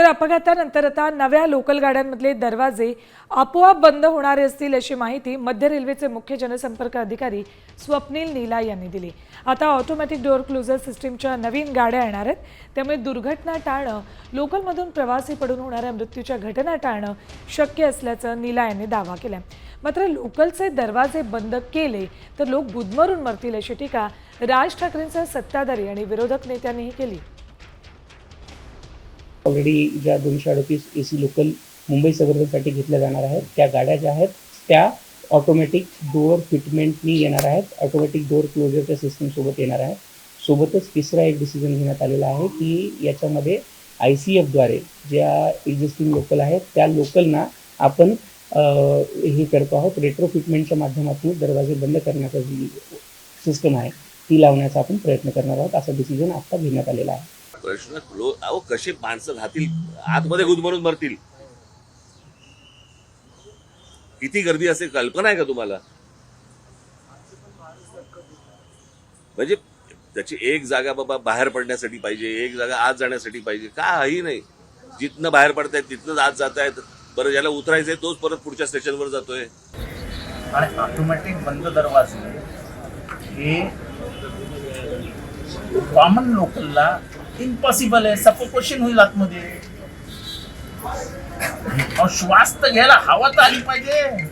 तर अपघातानंतर आता नव्या लोकल गाड्यांमधले दरवाजे आपोआप बंद होणारे असतील अशी माहिती मध्य रेल्वेचे मुख्य जनसंपर्क अधिकारी स्वप्नील नीला यांनी दिली. आता ऑटोमॅटिक डोअर क्लोजर सिस्टीमच्या नवीन गाड्या येणार आहेत. त्यामुळे दुर्घटना टाळणं लोकलमधून प्रवासी पडून होणाऱ्या मृत्यूच्या घटना टाळणं शक्य असल्याचं नीला यांनी दावा केला मात्र लोकलचे दरवाजे बंद केले तर लोक गुदमरून मरतील अशी टीका राज ठाकरेंसह सत्ताधारी आणि विरोधक नेत्यांनीही केली. ऑलरेडी ज्या दोनशे अडतीस ए सी लोकल मुंबई सबर्बनसाठी घेतल्या जाणार आहेत त्या गाड्या ज्या आहेत त्या ऑटोमॅटिक डोअर फिटमेंटनी येणार आहेत. ऑटोमॅटिक डोअर क्लोजरच्या सिस्टमसोबत येणार आहेत. सोबतच तिसरा एक डिसिजन घेण्यात आलेला आहे की याच्यामध्ये आय सी एफद्वारे ज्या एक्झिस्टिंग लोकल आहेत त्या लोकलना आपण हे करतो आहोत रेट्रो फिटमेंटच्या माध्यमातून दरवाजे बंद करण्याचा जी सिस्टम आहे ती लावण्याचा आपण प्रयत्न करणार आहोत. असा डिसिजन आत्ता घेण्यात आलेला आहे. प्रश्न लो अहो कसे माणसं राहतील? आतमध्ये गुदमरून मरतील. किती गर्दी असेल कल्पना आहे का तुम्हाला? म्हणजे त्याची एक जागा बाबा बाहेर पडण्यासाठी पाहिजे एक जागा आत जाण्यासाठी पाहिजे काही नाही. जिथनं बाहेर पडतायत तिथनंच आत जात आहेत बरं ज्याला उतरायचंय तोच परत पुढच्या स्टेशनवर जातोय. आणि ऑटोमॅटिक बंद दरवाजे हे कॉमन लोकलला इम्पॉसिबल आहे. सफोकेशन होईल आतमध्ये. अहो, श्वास तर घ्यायला हवा तर आली पाहिजे.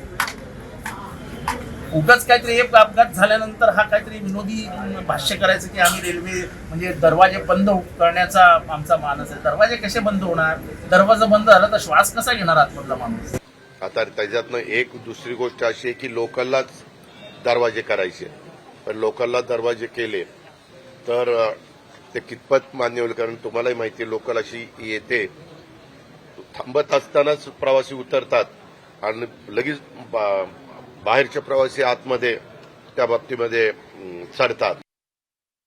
उगाच काहीतरी एक अपघात झाल्यानंतर हा काहीतरी विनोदी भाष्य करायचं की आम्ही रेल्वे म्हणजे दरवाजे बंद करण्याचा आमचा मानस आहे. दरवाजे कसे बंद होणार? दरवाजा बंद झाला तर श्वास कसा घेणार आतमधला माणूस? आता त्याच्यातनं एक दुसरी गोष्ट अशी आहे की लोकललाच दरवाजे करायचे पण लोकलला दरवाजे केले तर ते कितपत मान्य होईल? कारण तुम्हालाही माहिती आहे लोकल अशी येते. थांबत असतानाच प्रवासी उतरतात. आणि लगेच बा- बाहेरचे प्रवासी आतमध्ये त्या बाबतीमध्ये चढतात.